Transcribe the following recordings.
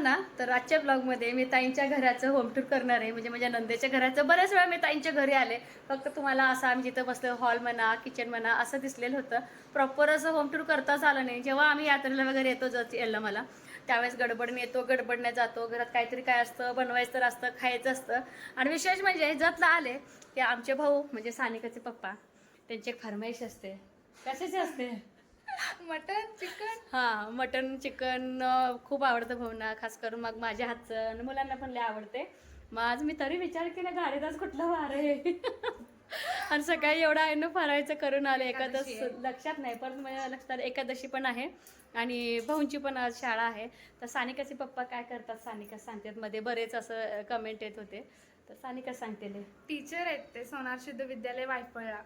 ना तर आजच्या ब्लॉगमध्ये मी ताईंच्या घराचं होम टूर करणार आहे. म्हणजे माझ्या नंदेच्या घराचं बऱ्याच वेळा मी ताईंच्या घरी आले. फक्त तुम्हाला असं आम्ही जिथं बसलो हॉल म्हणा किचन म्हणा असं दिसलेलं होतं. प्रॉपर असं होम टूर करताच आलं नाही. जेव्हा आम्ही यात्रेला वगैरे येतो जर यायला मला त्यावेळेस गडबडने येतो गडबडने जातो. घरात काहीतरी काय असतं बनवायचं तर असतं खायचं असतं. आणि विशेष म्हणजे जतला आले की आमचे भाऊ म्हणजे सानिकाचे पप्पा त्यांची एक फरमाईश असते. कशाची असते? Mutton chicken? हा मटन चिकन खूप आवडतं भाऊना खास करून मग माझ्या हातचं. आणि मुलांना पण लय आवडते. मग आज मी तरी विचार केला आज कुठलं वार आहे? आणि सकाळी एवढं आहे ना फरायचं करून आले एकादश लक्षात नाही पण लक्षात एकादशी पण आहे. आणि भाऊंची पण आज शाळा आहे. तर सानिकाचे पप्पा काय करतात सानिका सांगतात. मध्ये बरेच असं कमेंट येत होते. तर सानिका सांगते टीचर आहेत ते सोनार शुद्ध विद्यालय वायफळला.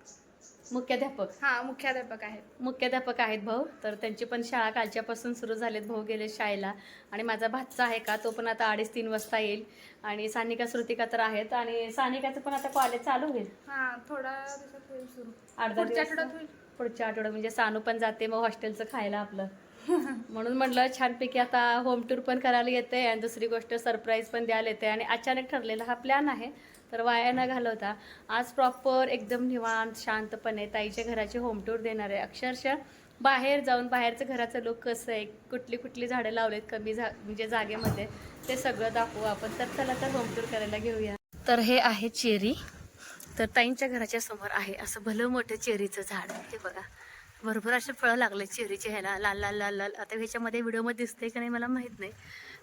मुख्याध्यापक. हा मुख्याध्यापक आहेत. मुख्याध्यापक आहेत भाऊ. तर त्यांची पण शाळा कालच्यापासून सुरू झालीत भाऊ गेले शाळेला. आणि माझा भातचा आहे का तो पण आता अडीच तीन वाजता येईल. आणि सानिका श्रुतिका तर आहेत. आणि सानिकाचं पण आता कॉलेज चालू होईल. हा थोडा दिवसात होईल सुरू. अर्धा पुढच्या दिवस. आठवड्यात होईल. पुढच्या आठवड्यात म्हणजे सानू पण जाते मग हॉस्टेलचं खायला आपलं. म्हणून म्हटलं छानपैकी आता होम टूर पण करायला येते आणि दुसरी गोष्ट सरप्राईज पण द्यायला येते आणि अचानक ठरलेला हा प्लॅन आहे. तर वाया न घालवता आज प्रॉपर एकदम निवांत शांतपणे ताईच्या घराची होम टूर देणार आहे. अक्षरशः बाहेर जाऊन बाहेरचं घराचं लोक कसं आहे कुठली कुठली झाडं लावलेत कमी झा म्हणजे जागेमध्ये ते सगळं दाखवू आपण. तर चला तर होम टूर करायला घेऊया. तर हे आहे चेरी. तर ताईंच्या घराच्या समोर आहे असं भलं मोठं चेरीचं झाड. हे बघा. भरपूर असे फळं लागले चेरीचे ह्याला. लाल लाल लाल लाल. आता ह्याच्यामध्ये व्हिडिओमध्ये दिसते की नाही मला माहीत नाही.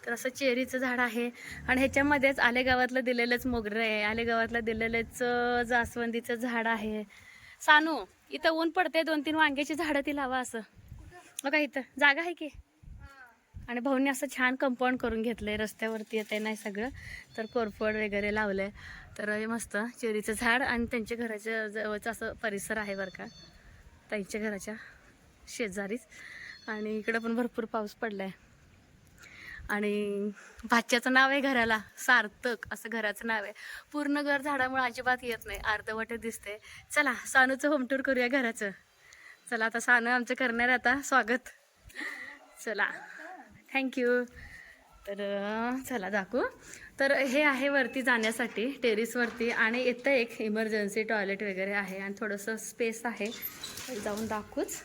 तर असं चेरीचं झाड आहे. आणि ह्याच्यामध्येच आलेगावातलं दिलेलंच मोगरं आहे. आलेगावातलं दिलेलंच जास्वंदीचं झाड आहे. सानू इथं ऊन पडते दोन तीन वांग्याची झाडं ती लावा असं. हो बघा इथं? जागा आहे की? आणि भाऊने असं छान कंपाऊंड करून घेतलंय. रस्त्यावरती येते नाही सगळं. तर कोरफड वगैरे लावलंय. तर हे मस्त चेरीचं झाड आणि त्यांच्या घराच्या जवळचं असं परिसर आहे बरं का. त्यांच्या घराच्या शेजारीच. आणि इकडं पण भरपूर पाऊस पडलाय. आणि भाच्याचं नाव आहे घराला सार्थक असं घराचं नाव आहे. पूर्ण घर झाडामुळे अजिबात येत नाही अर्धवट दिसते चला सानूचं होम टूर करूया घराचं. चला आता सानू आमचं करणार आता स्वागत. चला. थँक्यू तर चला दाखवू. तर हे आहे वरती जाण्यासाठी टेरिसवरती आणि इथं एक इमर्जन्सी टॉयलेट वगैरे आहे आणि थोडंसं स्पेस आहे. जाऊन दाखवूच.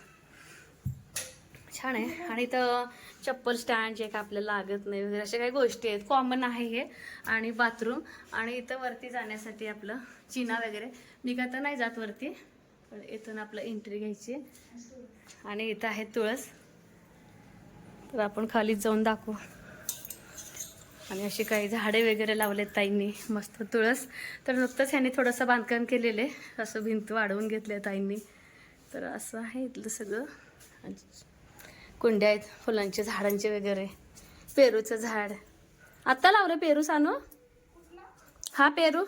छान आहे. आणि तर चप्पल स्टँड जे काय आपल्याला लागत नाही वगैरे अशा काही गोष्टी आहेत. कॉमन आहे हे. आणि बाथरूम आणि इथं वरती जाण्यासाठी आपलं चिना वगैरे. मी का तर नाही जात वरती पण इथून आपलं एंट्री घ्यायची. आणि इथं आहे तुळस. तर आपण खालीच जाऊन दाखवू. आणि अशी काही झाडे वगैरे लावलेत ताईंनी. मस्त तुळस. तर नुकतंच ह्यांनी थोडंसं बांधकाम केलेलं आहे. असं भिंत वाढवून घेतलं आहे ताईंनी. तर असं आहे इथलं सगळं. आणि कुंड्या आहेत फुलांचे झाडांचे वगैरे. पेरूचं झाड. आत्ता लावलं पेरू सानू. हा पेरू.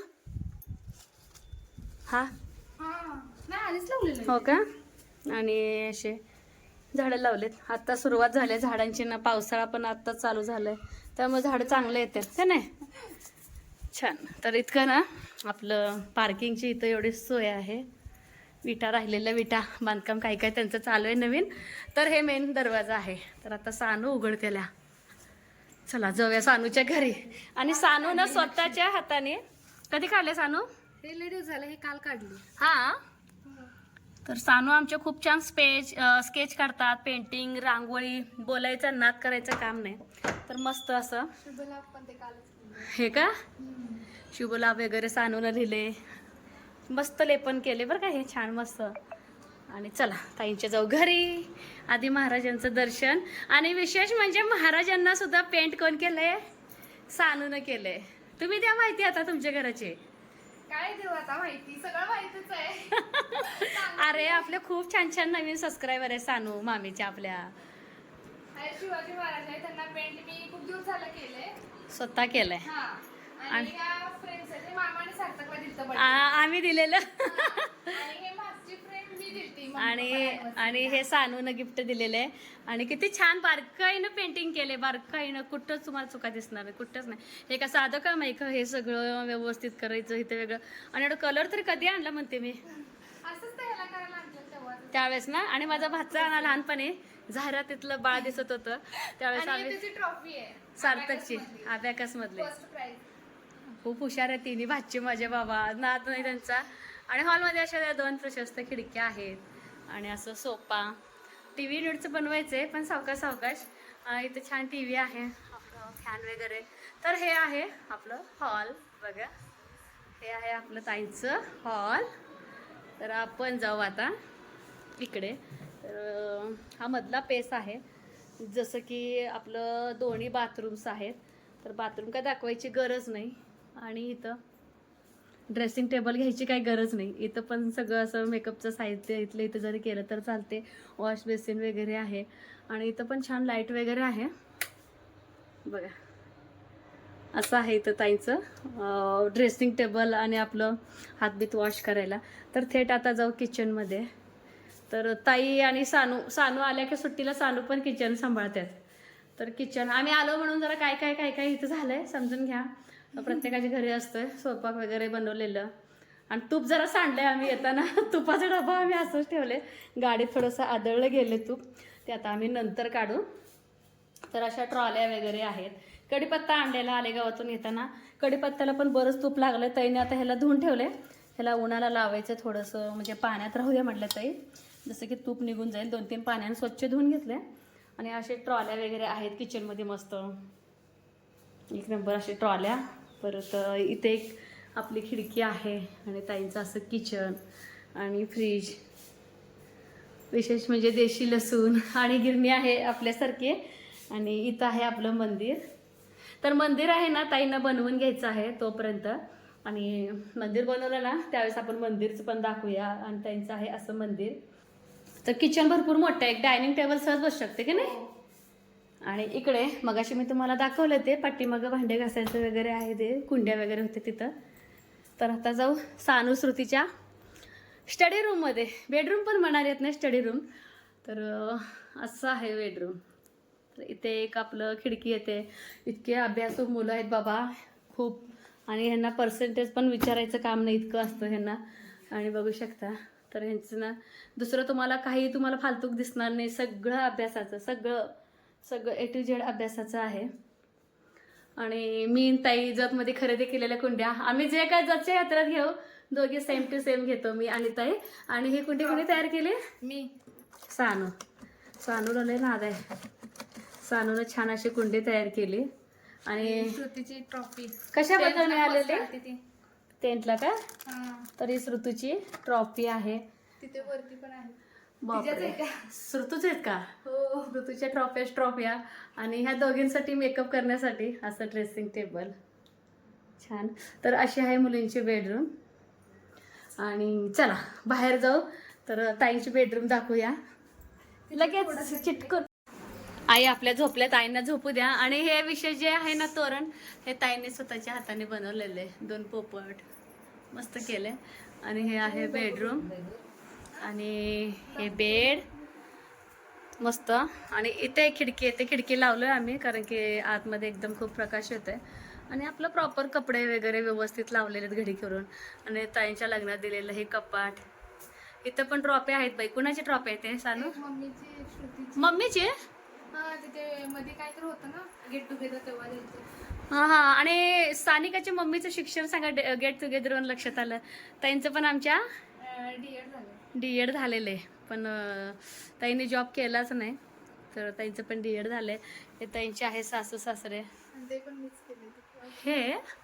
हा. हो का? आणि असे झाडं लावलेत. आत्ता सुरुवात झाली आहे झाडांची ना पावसाळा पण आत्ता चालू झालाय. त्यामुळे झाडं चांगले येतात का नाही? छान. तर इतकं ना आपलं पार्किंगची इथं एवढी सोय आहे. विटा राहिलेल्या विटा बांधकाम काही काही त्यांचं चालू आहे नवीन. तर हे मेन दरवाजा आहे. तर आता सानू उघडतेल्या. चला जाऊया सानूच्या घरी. आणि सानू ना स्वतःच्या हाताने कधी काढले सानू? हे लेडीज झालं हे काल काढली. हा? तर सानू आमचे खूप छान स्पेच स्केच काढतात पेंटिंग रांगोळी बोलायचं नाद करायचं काम नाही. तर मस्त असं. शुभलाभ पण ते कालच केलं. हे का? शुभलाभ वगैरे सानूनं लिहिले मस्त लेपन केले बरं का हे छान मस्त. आणि चला ताईंच्या जाऊ घरी. आधी महाराजांचं दर्शन. आणि विशेष म्हणजे महाराजांना सुद्धा पेंट कोण केलंय? सानूनं केलंय. तुम्ही द्या माहिती आता तुमच्या घराची. काय देऊ आता माहिती? सगळं माहितीच आहे. अरे आपले खूप छान छान नवीन सबस्क्रायबर आहे सानू मामीच्या आपल्या. शिवाजी महाराज आहे त्यांना पेंट मी खूप दिवस झालं केलंय. स्वतः केलंय. हा. आणि फ्रेंड्स मामाने सार्थकला आम्ही दिलेलं. आणि हे आणि आणि हे सानूनं गिफ्ट दिलेलं आहे आणि किती छान बारकाईनं पेंटिंग केले बारकाईनं. कुठंच तुम्हाला चुका दिसणार नाही कुठंच नाही. हे का साधं काम आहे का? हे सगळं व्यवस्थित करायचं इथं वेगळं. आणि एवढं कलर तरी कधी आणला म्हणते मी? त्यावेळेस ना? आणि माझा भाचा ना लहानपणी झारा तिथलं बाळ दिसत होतं. त्यावेळेस आणि सार्थकची अबॅकस मधले खूप हुशार आहे तिन्ही भाची माझ्या बाबा. नात नाही त्यांचा. आणि हॉलमध्ये अशा त्या दोन प्रशस्त खिडक्या आहेत. आणि असं सोपा. टी व्ही युनिटचं बनवायचं आहे पण सावकाश सावकाश इथं छान टी व्ही आहे. आपलं फॅन वगैरे. तर हे आहे आपलं हॉल बघा. हे आहे आपलं ताईंचं हॉल. तर आपण जाऊ आता इकडे. तर हा मधला पेस आहे. जसं की आपलं दोन्ही बाथरूम्स आहेत. तर बाथरूम काय दाखवायची गरज नाही. आणि इथं ड्रेसिंग टेबल घ्यायची काही गरज नाही. इथं पण सगळं असं मेकअपचं साहित्य इथलं इथं जरी केलं तर चालते. वॉश बेसिन वगैरे आहे. आणि इथं पण छान लाइट वगैरे आहे. बघा. असं आहे इथं ताईंचं ड्रेसिंग टेबल आणि आपलं हातबीत वॉश करायला. तर थेट आता जाऊ किचनमध्ये तर ताई आणि सानू सानू आल्या की सुट्टीला सानू पण किचन सांभाळतात. तर किचन आम्ही आलो म्हणून जरा काय काय काय काय इथं झालं आहे समजून घ्या. प्रत्येकाच्या घरी असतोय स्वयंपाक वगैरे बनवलेलं. आणि तूप जरा सांडलंय आम्ही येताना. तुपाचा डबा आम्ही असंच ठेवले. गाडीत थोडंसं आदळलं गेले तूप. ते आता आम्ही नंतर काढू. तर अशा ट्रॉल्या वगैरे आहेत. कडीपत्ता आणलेला आले गावातून येताना. कडीपत्त्याला पण बरंच तूप लागलं तईने आता ह्याला धुवून ठेवले. ह्याला उन्हाला लावायचं थोडंसं म्हणजे पाण्यात राहूया म्हटलं ताई. जसं की तूप निघून जाईल. दोन तीन पाण्याने स्वच्छ धुवून घेतले. आणि असे ट्रॉल्या वगैरे आहेत किचनमध्ये मस्त. एक नंबर असे ट्रॉल्या. परत इथे एक आपली खिडकी आहे आणि ताईंचं असं किचन आणि फ्रीज. विशेष म्हणजे देशी लसूण आणि गिरणी आहे आपल्यासारखी आणि इथं आहे आपलं मंदिर. तर मंदिर आहे ना ताईंना बनवून घ्यायचं आहे तोपर्यंत. आणि मंदिर बनवलं ना त्यावेळेस आपण मंदिरचं पण दाखवूया आणि त्यांचं आहे असं मंदिर. तर किचन भरपूर मोठं आहे एक डायनिंग टेबल सहज बसू शकते की नाही? हो. आणि इकडे मगाशी मी तुम्हाला दाखवलं ते पाठीमागं भांडे घासायचं वगैरे आहे ते कुंड्या वगैरे होते तिथं. तर आता जाऊ सानुसृतीच्या स्टडी रूममध्ये बेडरूम पण म्हणाल येत नाही स्टडी रूम तर असं आहे बेडरूम तर इथे एक आपलं खिडकी येते. इतके अभ्यासू मुलं आहेत बाबा खूप. आणि ह्यांना पर्सेंटेज पण विचारायचं काम नाही इतकं असतं ह्यांना. आणि बघू शकता. तर ह्यांचं ना दुसरं तुम्हाला काही तुम्हाला फालतूक दिसणार नाही. सगळं अभ्यासाचं सगळं. सगळं ए टू झेड अभ्यासाचं आहे. आणि मी ताई जतमध्ये खरेदी केलेल्या कुंड्या. आम्ही जे काय जतच्या यात्रेत घेऊ दोघे सेम टू सेम घेतो मी आणि ताई. आणि ही कुंडी कोणी तयार केली? मी. सानू. सानूला लय नाद आहे. सानूनं छान अशी कुंडी तयार केली. आणि श्रुतीची ट्रॉफी कशाबद्दल मिळालेली? टेंटला का? तर ही श्रुतूची ट्रॉफी आहे. तिथे वरती पण आहे. बापरे. श्रुतूच आहेत का? हो. ऋतूच्या ट्रॉफ्याच ट्रॉफ्या आणि ह्या दोघींसाठी मेकअप करण्यासाठी असं ड्रेसिंग टेबल छान. तर अशी आहे मुलींची बेडरूम आणि चला बाहेर जाऊ. तर ताईंची बेडरूम दाखवूया. लगेच चिटकून. आई आपल्या झोपल्यात आईंना झोपू द्या. आणि हे विषय जे आहे ना तोरण हे ताईने स्वतःच्या हाताने बनवलेले. दोन पोपट. मस्त केले. आणि हे आहे बेडरूम आणि हे बेड मस्त. आणि इथे खिडकी येते खिडकी लावलोय आम्ही कारण की आतमध्ये एकदम खूप प्रकाश येतोय. आणि आपलं प्रॉपर कपडे वगैरे व्यवस्थित लावलेले आहेत घडी करून. आणि ताईंच्या लग्नात दिलेलं हे कपाट. इथं पण ट्रॉफी आहेत बाई. कुणाची ट्रॉफी आहे ते सांगू? मम्मीची हा तिथे मध्ये काहीतरी होतं ना? गेट टुगेदर तेव्हा द्यायचे हा हा. आणि सानिकाच्या मम्मीचं शिक्षण सांगा गेट टुगेदरवर लक्षात आलं. ताईंचं पण आमच्या डी एड झालेलं. आहे पण ताईने जॉब केलाच नाही. तर ताईंचं पण डी एड झालं आहे हे ताईंचे आहे सासू सासरे. हे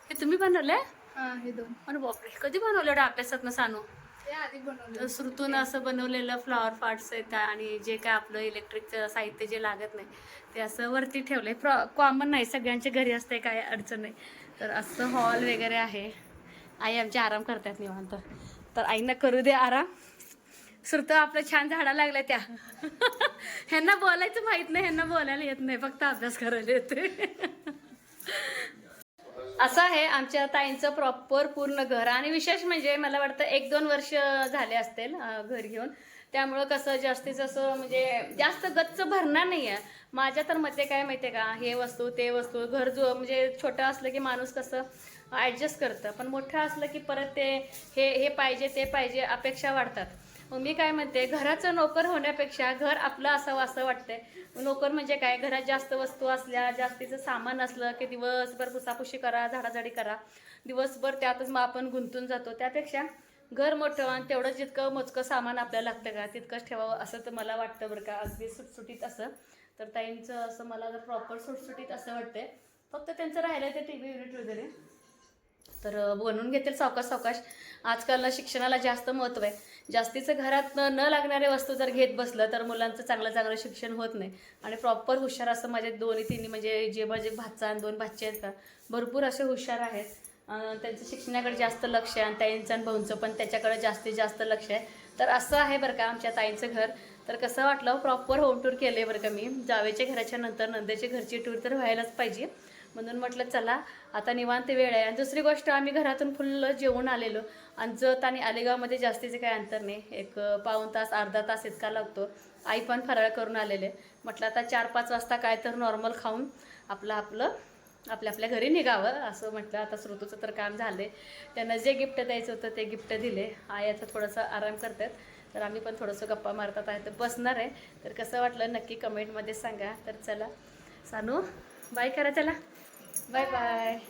हे तुम्ही बनवले हे दोन बापरे कधी बनवलं एवढं अभ्यासात सांगू ते श्रुतून असं बनवलेलं फ्लॉवर पार्ट्स आहेत आणि जे काय आपलं इलेक्ट्रिकचं साहित्य जे लागत नाही ते असं वरती ठेवलंय. प्रॉ कॉमन नाही सगळ्यांच्या घरी असते काय अडचण नाही. तर असं हॉल वगैरे आहे. आई आमचे आराम करतात निवांत. तर आईंना करू दे आराम. श्रुत आपलं छान झाडा लागल्या त्या. ह्यांना बोलायचं माहीत नाही ह्यांना बोलायला येत नाही. फक्त अभ्यास करायला येते असं आहे आमच्या ताईंचं प्रॉपर पूर्ण घर. आणि विशेष म्हणजे मला वाटतं एक दोन वर्ष झाले असतील घर घेऊन. त्यामुळं कसं जास्तीत असं म्हणजे जास्त गच्च भरणार नाही आहे माझ्या तर मते काय माहिती आहे का हे वस्तू ते वस्तू घर जो म्हणजे छोटं असलं की माणूस कसं ॲडजस्ट करतं. पण मोठं असलं की परत ते हे हे पाहिजे ते पाहिजे अपेक्षा वाढतात. मग मी काय म्हणते घराचं नोकर होण्यापेक्षा घर आपलं असावं असं वाटतंय. नोकर म्हणजे काय? घरात जास्त वस्तू असल्या जास्तीचं सामान असलं की दिवसभर पुसापुशी करा झाडाझाडी करा. दिवसभर त्यातच मग आपण गुंतून जातो. त्यापेक्षा घर मोठं आणि तेवढं जितकं मोजकं सामान आपल्याला लागतं का तितकंच ठेवावं असं तर मला वाटतं बरं का. अगदी सुटसुटीत असं. तर ताईंचं असं मला जर प्रॉपर सुटसुटीत असं वाटतंय. फक्त त्यांचं राहिलं ते टी व्ही युनिट वगैरे. तर बनवून घेतील सावकाश सावकाश. आजकाल ना शिक्षणाला जास्त महत्त्व आहे. जास्तीचं घरात न न वस्तू जर घेत बसलं तर मुलांचं चांगलं चांगलं शिक्षण होत नाही. आणि प्रॉपर हुशार असं माझे दोन्ही तिन्ही म्हणजे जे माझे भाचा आणि दोन भाचे आहेत का भरपूर असे हुशार आहेत. त्यांचं शिक्षणाकडे जास्त लक्ष आहे आणि ताईंचं आणि भाऊंचं पण त्याच्याकडे जास्तीत जास्त लक्ष आहे. तर असं आहे बरं का आमच्या ताईंचं घर. तर कसं वाटलं प्रॉपर होम टूर केले बरं का मी. जावेच्या घराच्या नंतर नंदेच्या घरची टूर तर व्हायलाच पाहिजे. म्हणून म्हटलं चला आता निवांत वेळ आहे. आणि दुसरी गोष्ट आम्ही घरातून फुल जेवून आलेलो. आणि जत आणि आलेगावमध्ये जास्तीचे काही अंतर नाही. एक पाऊन पाऊण तास अर्धा तास इतका लागतो. आई पण फराळ करून आलेले. म्हटलं आता चार पाच वाजता काय तर नॉर्मल खाऊन आपलं आपलं आपल्या आपल्या घरी निघावं. असं म्हटलं. आता श्रुतूचं तर काम झाले त्यांना जे गिफ्ट द्यायचं होतं ते गिफ्ट दिले. आई आता थोडंसं आराम करतात. तर आम्ही पण थोडंसं गप्पा मारतात आहे. तर बसणार आहे. तर कसं वाटलं नक्की कमेंटमध्ये सांगा. तर चला. सानू बाय करा चला. Bye bye